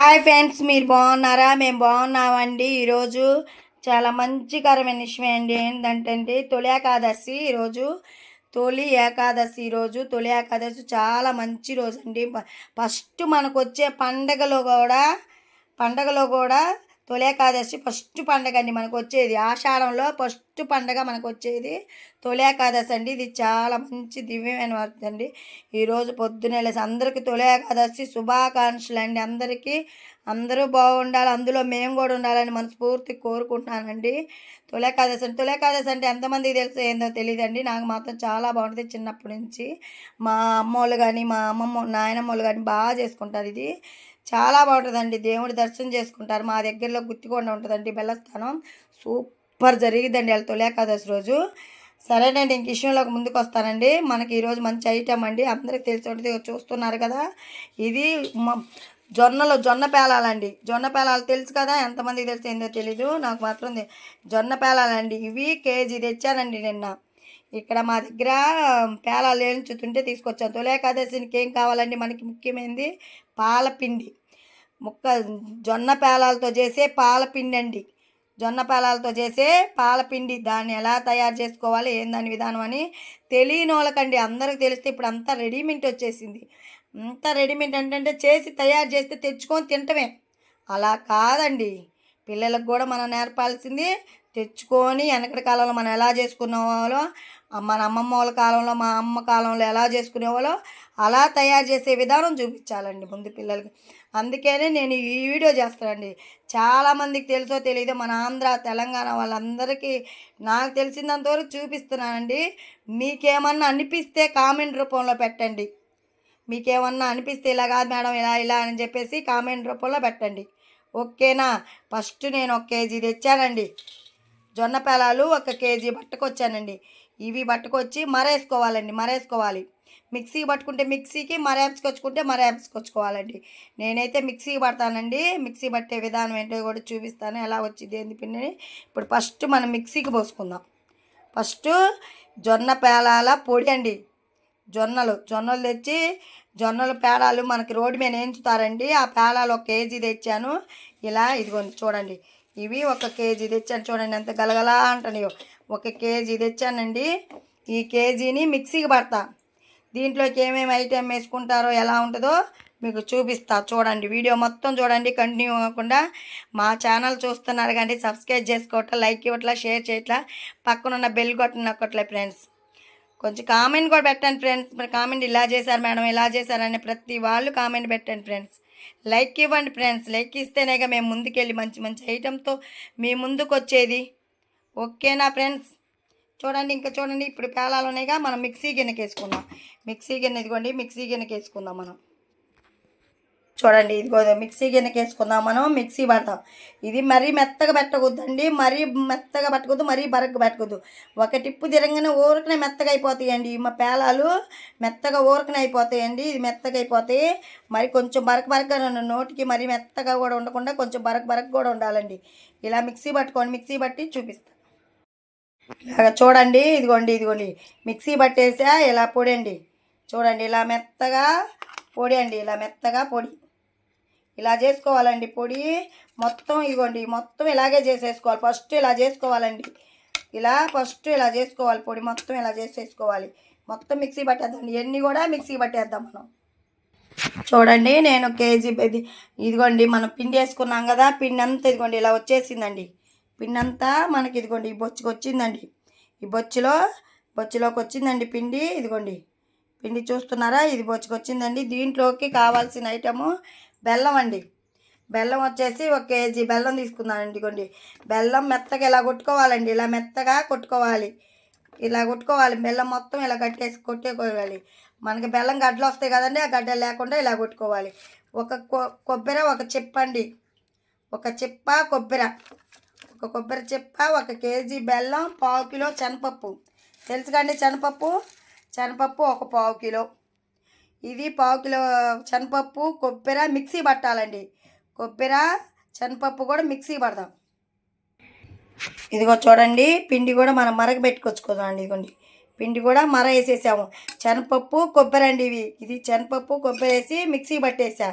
Hi friends మీరు బాగున్నారా? మేము బాగున్నామండి. ఈరోజు చాలా మంచికరమైన విషయం అండి. ఏంటంటే అండి తొలి ఏకాదశి ఈరోజు. తొలి ఏకాదశి ఈరోజు. తొలి ఏకాదశి చాలా మంచి రోజు అండి. ఫస్ట్ మనకు వచ్చే పండగలో కూడా పండగలో కూడా తొలియాకాదశి ఫస్ట్ పండగ అండి మనకు వచ్చేది ఆషాఢంలో ఫస్ట్ పండగ మనకు వచ్చేది తొలియాకాదశి అండి. ఇది చాలా మంచి దివ్యమైన వార్త అండి. ఈరోజు పొద్దునే లేసి అందరికీ తొలి శుభాకాంక్షలు అండి. అందరికీ అందరూ బాగుండాలి. అందులో మేము కూడా ఉండాలని మనస్ఫూర్తి కోరుకుంటున్నానండి. తొలి అండి. అంటే అంటే ఎంతమందికి తెలుసు ఏందో తెలియదండి నాకు మాత్రం చాలా బాగుంటుంది చిన్నప్పటి నుంచి. మా అమ్మోళ్ళు కానీ మా అమ్మమ్మ నాయనమ్మోళ్ళు కానీ బాగా చేసుకుంటారు ఇది. చాలా బాగుంటుందండి. దేవుడి దర్శనం చేసుకుంటారు. మా దగ్గరలో గుత్తికొండ ఉంటుందండి బెల్లస్థానం. సూపర్ జరిగిద్దండి వాళ్ళ తొలి ఏకాదశి రోజు. సరేనండి ఇంక విషయంలోకి ముందుకు వస్తానండి మనకి ఈరోజు మంచి ఐటమ్ అండి. అందరికి తెలిసి ఉంటుంది చూస్తున్నారు కదా. ఇది జొన్నలు జొన్న పేలాలండి. జొన్న పేలాలు తెలుసు కదా? ఎంతమందికి తెలుసు ఏందో తెలీదు. నాకు మాత్రం జొన్న పేలాలండి. ఇవి కేజీ తెచ్చానండి నిన్న. ఇక్కడ మా దగ్గర పేలాలు వేయించుతుంటే తీసుకొచ్చాను. తొలి ఏకాదశికి ఏం కావాలండి? మనకి ముఖ్యమైనది పాలపిండి. ముక్క జొన్న పేలాలతో చేసే పాలపిండి అండి జొన్న పేలాలతో చేసే పాలపిండి. దాన్ని ఎలా తయారు చేసుకోవాలి? ఏందని విధానం అని తెలియని వాళ్ళకండి. అందరికి తెలిస్తే ఇప్పుడు అంతా రెడీమేడ్ వచ్చేసింది. అంతా రెడీమేడ్ అంటే చేసి తయారు చేస్తే తెచ్చుకొని తింటమే. అలా కాదండి. పిల్లలకు కూడా మనం నేర్పాల్సింది తెచ్చుకొని వెనకటి కాలంలో మనం ఎలా చేసుకునేవాళ్ళో మన అమ్మమ్మ వాళ్ళ కాలంలో మా అమ్మ కాలంలో ఎలా చేసుకునేవాళ్ళో అలా తయారు చేసే విధానం చూపించాలండి ముందు పిల్లలకి. అందుకనే నేను ఈ వీడియో చేస్తానండి. చాలామందికి తెలుసో తెలియదో మన ఆంధ్ర తెలంగాణ వాళ్ళందరికీ నాకు తెలిసినంతవరకు చూపిస్తున్నానండి. మీకేమన్నా అనిపిస్తే కామెంట్ రూపంలో పెట్టండి. మీకేమన్నా అనిపిస్తే ఇలా కాదు మేడం ఇలా ఇలా అని చెప్పేసి కామెంట్ రూపంలో పెట్టండి. ఓకేనా? ఫస్ట్ నేను ఒక కేజీ తెచ్చానండి. జొన్న పేలాలు ఒక కేజీ పట్టుకొచ్చానండి ఇవి పట్టుకొచ్చి మరేసుకోవాలండి మరేసుకోవాలి. మిక్సీ పట్టుకుంటే మిక్సీకి మరేపుకొచ్చుకుంటే మరేపుకొచ్చుకోవాలండి నేనైతే మిక్సీ పడతానండి. మిక్సీ పట్టే విధానం ఏంటో కూడా చూపిస్తాను. ఎలా వచ్చింది ఏంది పిండిని. ఇప్పుడు ఫస్ట్ మనం మిక్సీకి పోసుకుందాం. ఫస్ట్ జొన్న పేలాల పొడి అండి. జొన్నలు జొన్నలు తెచ్చి జొన్నలు పేడాలు మనకి రోడ్డు మీద వేయించుతారండి. ఆ పేడాలు ఒక కేజీ తెచ్చాను. ఇలా ఇదిగోండి చూడండి. ఇవి ఒక కేజీ తెచ్చాను. చూడండి ఎంత గలగలా అంటున్నాయో. ఒక కేజీ తెచ్చానండి. ఈ కేజీని మిక్సీకి పడతా. దీంట్లోకి ఏమేమి ఐటెం వేసుకుంటారో ఎలా ఉంటుందో మీకు చూపిస్తా. చూడండి వీడియో మొత్తం చూడండి. కంటిన్యూ అవ్వకుండా మా ఛానల్ చూస్తున్నారు కానీ సబ్స్క్రైబ్ చేసుకోవట్లా లైక్ ఇవ్వట్లా షేర్ చేయట్లా. పక్కనున్న బెల్ కొట్టిన నొక్కట్లే ఫ్రెండ్స్. కొంచెం కామెంట్ కూడా పెట్టండి ఫ్రెండ్స్ మరి కామెంట్ ఇలా చేశారు మేడం ఇలా చేశారని ప్రతి వాళ్ళు కామెంట్ పెట్టండి ఫ్రెండ్స్ లైక్ ఇవ్వండి ఫ్రెండ్స్ లైక్ ఇస్తేనేగా మేము ముందుకెళ్ళి మంచి మంచి ఐటెంతో మీ ముందుకు వచ్చేది. ఓకేనా ఫ్రెండ్స్ చూడండి ఇంకా చూడండి ఇప్పుడు పేలాలు ఉన్నాయిగా. మనం మిక్సీ గిన్నెకి వేసుకుందాం మిక్సీ గిన్నె ఇదిగోండి మిక్సీ గిన్నెకి వేసుకుందాం మనం. చూడండి ఇదిగో మిక్సీ గిన్నెకి వేసుకుందాం మనం మిక్సీ పడతాం ఇది మరీ మెత్తగా పెట్టకూడదండి మరీ మెత్తగా పెట్టకూడదు మరీ బరగ్గా పెట్టకూడదు. ఒక టిప్పు తిరగగానే ఊరకనే మెత్తగా అయిపోతాయండి. మా పేలాలు మెత్తగా ఊరకనే అయిపోతాయండి ఇది మెత్తగా అయిపోతాయి మరి కొంచెం బరక బరక నోటికి మరీ మెత్తగా కూడా ఉండకుండా కొంచెం బరక బరక కూడా ఉండాలండి. ఇలా మిక్సీ పట్టుకోండి మిక్సీ పట్టి చూపిస్తాను ఇలాగ చూడండి ఇదిగోండి ఇదిగోండి. మిక్సీ పట్టేసా ఇలా పొడి చూడండి ఇలా మెత్తగా పొడి అండి ఇలా మెత్తగా పొడి. ఇలా చేసుకోవాలండి పొడి మొత్తం ఇదిగోండి మొత్తం ఇలాగే చేసేసుకోవాలి. ఫస్ట్ ఇలా చేసుకోవాలండి. ఇలా ఫస్ట్ ఇలా చేసుకోవాలి. పొడి మొత్తం ఇలా చేసేసుకోవాలి. మొత్తం మిక్సీ పట్టేద్దాం ఇవన్నీ కూడా మిక్సీ పట్టేద్దాం మనం. చూడండి నేను కేజీ ఇది ఇదిగోండి మనం పిండి వేసుకున్నాం కదా పిండి అంతా ఇదిగోండి ఇలా వచ్చేసిందండి. పిండి అంతా మనకి ఇదిగోండి ఈ బొచ్చుకి వచ్చిందండి. ఈ బొచ్చులో బొచ్చులోకి వచ్చిందండి పిండి ఇదిగోండి. పిండి చూస్తున్నారా? ఇది బొచ్చుకి వచ్చిందండి. దీంట్లోకి కావాల్సిన ఐటము బెల్లం అండి. బెల్లం వచ్చేసి ఒక కేజీ బెల్లం తీసుకున్నానండి ఇదిగోండి. బెల్లం మెత్తగా ఇలా కొట్టుకోవాలండి? ఇలా మెత్తగా కొట్టుకోవాలి. ఇలా కొట్టుకోవాలి. బెల్లం మొత్తం ఇలా కట్టేసి కొట్టేకోవాలి. మనకి బెల్లం గడ్డలు వస్తాయి కదండి ఆ గడ్డలు లేకుండా ఇలా కొట్టుకోవాలి. ఒక కొ- కొబ్బరి ఒక చెప్పండి ఒక చిప్ప కొబ్బరి. ఒక కొబ్బరి చిప్ప ఒక కేజీ బెల్లం పావు కిలో శనపప్పు తెలుసు కండి శనపప్పు శనపప్పు ఒక పావు కిలో. ఇది పావు కిలో శనపప్పు కొబ్బరి మిక్సీ పట్టాలండి. కొబ్బరి శనపప్పు కూడా మిక్సీ పడదాం ఇదిగో చూడండి పిండి కూడా మనం మరగ పెట్టుకొచ్చుకోదామండి ఇదిగోండి. పిండి కూడా మర వేసేసాము. శనపప్పు కొబ్బరి అండి ఇవి. ఇది శనపప్పు కొబ్బరి వేసి మిక్సీ పట్టేసా.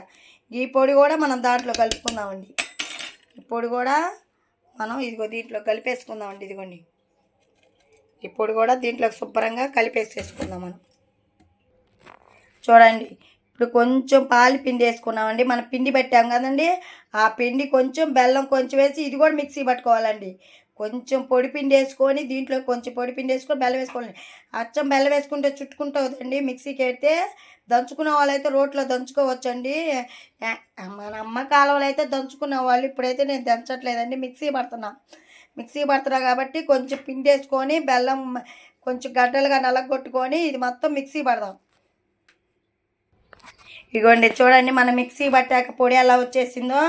ఈ పొడి కూడా మనం దాంట్లో కలుపుకుందామండి. ఈ పొడి కూడా మనం ఇదిగో దీంట్లో కలిపేసుకుందామండి ఇదిగోండి. ఈ పొడి కూడా దీంట్లో శుభ్రంగా కలిపేసేసుకుందాం మనం. చూడండి. ఇప్పుడు కొంచెం పాలు పిండి వేసుకున్నామండి. మనం పిండి పెట్టాం కదండి. ఆ పిండి కొంచెం బెల్లం కొంచెం వేసి ఇది కూడా మిక్సీ పట్టుకోవాలండి. కొంచెం పొడి పిండి వేసుకొని దీంట్లో కొంచెం పొడి పిండి వేసుకొని బెల్లం వేసుకోవాలి అచ్చం బెల్లం వేసుకుంటే చుట్టుకుంటుందండి మిక్సీకి పెడితే దంచుకునే వాళ్ళైతే రోట్లో దంచుకోవచ్చండి. మన అమ్మ కాలంలో అయితే దంచుకునే వాళ్ళు ఇప్పుడైతే నేను దంచట్లేదండి. మిక్సీ పడుతున్నా. మిక్సీ పడుతున్నా కాబట్టి కొంచెం పిండి వేసుకొని బెల్లం కొంచెం గడ్డలుగా నలగొట్టుకొని ఇది మొత్తం మిక్సీ పడదాం. ఇగోండి చూడండి మనం మిక్సీ పట్టాక పొడి ఎలా వచ్చేసిందో.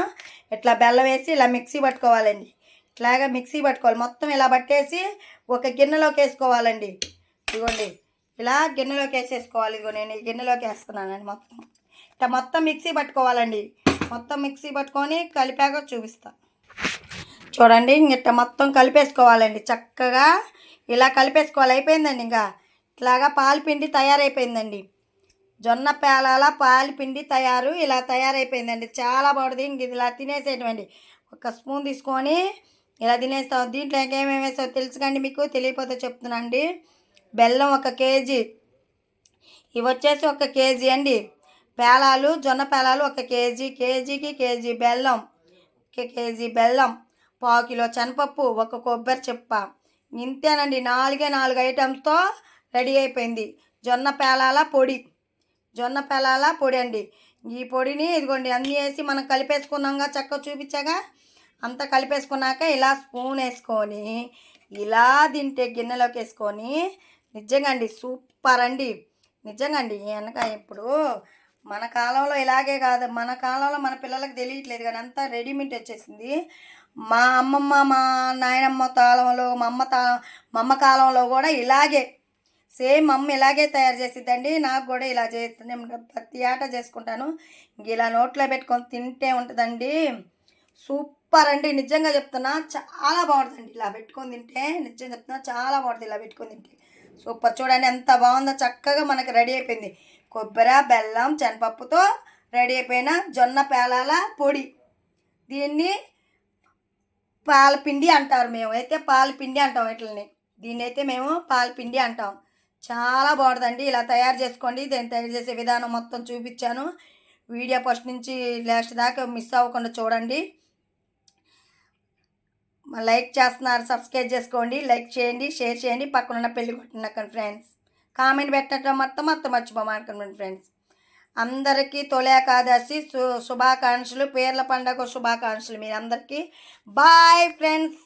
ఇట్లా బెల్లం వేసి ఇలా మిక్సీ పట్టుకోవాలండి. ఇట్లాగా మిక్సీ పట్టుకోవాలి. మొత్తం ఇలా పట్టేసి ఒక గిన్నెలోకి వేసుకోవాలండి. ఇదిగోండి ఇలా గిన్నెలోకి వేసేసుకోవాలి. ఇదిగో నేను ఈ గిన్నెలోకి వేస్తున్నానండి మొత్తం. ఇట్లా మొత్తం మిక్సీ పట్టుకోవాలండి. మొత్తం మిక్సీ పట్టుకొని కలిపాక చూపిస్తా. చూడండి ఇట్లా మొత్తం కలిపేసుకోవాలండి. చక్కగా ఇలా కలిపేసుకోవాలి. అయిపోయిందండి ఇంకా. ఇట్లాగా పాలు పిండి తయారైపోయిందండి. జొన్న పేలాల పాలు పిండి తయారు ఇలా తయారైపోయిందండి. చాలా బాగుంటుంది. ఇంక ఇది ఇలా తినేసేయటండి ఒక స్పూన్ తీసుకొని ఇలా తినేస్తాం. దీంట్లో ఇంకేమేమి వేస్తావు తెలుసుకోండి మీకు. తెలియకపోతే చెప్తున్నాండి బెల్లం ఒక కేజీ. ఇవి వచ్చేసి ఒక కేజీ అండి. పేలాలు జొన్న పేలాలు ఒక కేజీ. కేజీకి కేజీ బెల్లం ఒక కేజీ బెల్లం పావు కిలో శనపప్పు ఒక కొబ్బరి చెప్ప. ఇంతేనండి. నాలుగే నాలుగు ఐటమ్స్తో రెడీ అయిపోయింది. జొన్న పేలాల పొడి. జొన్న పెలాల పొడి అండి ఈ పొడిని ఇదిగోండి అన్నీ వేసి మనం కలిపేసుకున్నాంగా చక్క చూపించాగా? అంతా కలిపేసుకున్నాక ఇలా స్పూన్ వేసుకొని ఇలా తింటే గిన్నెలోకి వేసుకొని నిజంగా అండి సూపర్ అండి. నిజంగా అండి వెనక ఇప్పుడు మన కాలంలో ఇలాగే కాదు మన కాలంలో మన పిల్లలకు తెలియట్లేదు కానీ అంతా రెడీమేడ్ వచ్చేసింది. మా అమ్మమ్మ మా నాయనమ్మ తాళంలో మా అమ్మ తా మా అమ్మ కాలంలో కూడా ఇలాగే సేమ్ అమ్మ ఇలాగే తయారు చేసిద్దండి. నాకు కూడా ఇలా చేస్తుంది ప్రతి ఆట చేసుకుంటాను. ఇంక ఇలా నోట్లో పెట్టుకొని తింటే ఉంటుందండి. సూపర్ అండి. నిజంగా చెప్తున్నా చాలా బాగుంటుందండి. ఇలా పెట్టుకొని తింటే నిజంగా చెప్తున్నా చాలా బాగుంటుంది ఇలా పెట్టుకొని తింటే. సూపర్ చూడండి ఎంత బాగుందో చక్కగా మనకి రెడీ అయిపోయింది. కొబ్బరి బెల్లం శనపప్పుతో రెడీ అయిపోయిన జొన్న పేలాల పొడి. దీన్ని పాలపిండి అంటారు మేము. అయితే పాలపిండి అంటాం వీటిని దీన్ని అయితే మేము పాలపిండి అంటాం. చాలా బాగుంటుందండి. ఇలా తయారు చేసుకోండి. దీన్ని తయారు చేసే విధానం మొత్తం చూపించాను. వీడియో ఫస్ట్ నుంచి లాస్ట్ దాకా మిస్ అవ్వకుండా చూడండి. లైక్ చేస్తున్నారు సబ్స్క్రైబ్ చేసుకోండి లైక్ చేయండి షేర్ చేయండి. పక్కన ఉన్న పెళ్ళి కొట్టినకండి ఫ్రెండ్స్. కామెంట్ పెట్టడం మొత్తం మొత్తం మర్చిపోమాకండి ఫ్రెండ్స్. అందరికీ తొలి ఏకాదశి శు శుభాకాంక్షలు పేర్ల పండగ శుభాకాంక్షలు మీరందరికీ. Bye friends.